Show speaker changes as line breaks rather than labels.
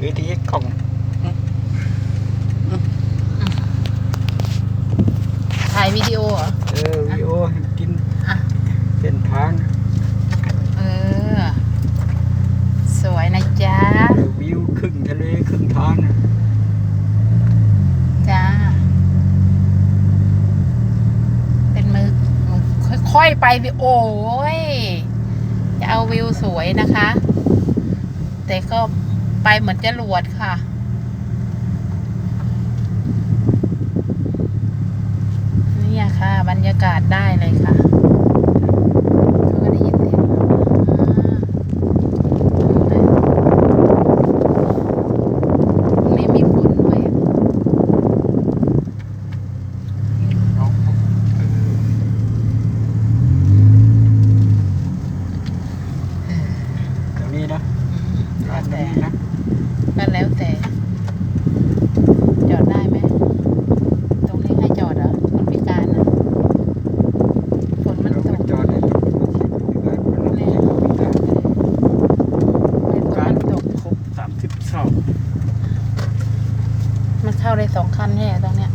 ถือทีกล่อง
ถ่ายวิดีโอเหรอ
เออวิดีโอให้กิน
อะ
เส้นทาง
เออ สวยนะจ๊ะ
เออวิวครึ่งทะเลครึ่งทางนะ
จ้า เป็นมือค่อยๆไปสิโอ้ย จะเอาวิวสวยนะคะ แต่ก็ ไปเหมือนจะรวดค่ะเนี่ยค่ะ บรรยากาศได้เลยค่ะเขาก็ได้ยินเสียงอ่าตรงนี้มีฝนด้วย
น้องเออตรงนี้นะ
แล้
ร้า
วนแต่
นี้นะ
ก็แล้วแต่ จอดได้ไหม ตรงนี้ให้จอดเหรอคนพิการนะฝนมัน
เรา
ต
ไป
ก
จอดในรถมันเสียบริการมันไม่ได้
ฝนมันตก
ครบสามสิบสอง
มันเข้าได้สองคันแค่ตรงเนี้ย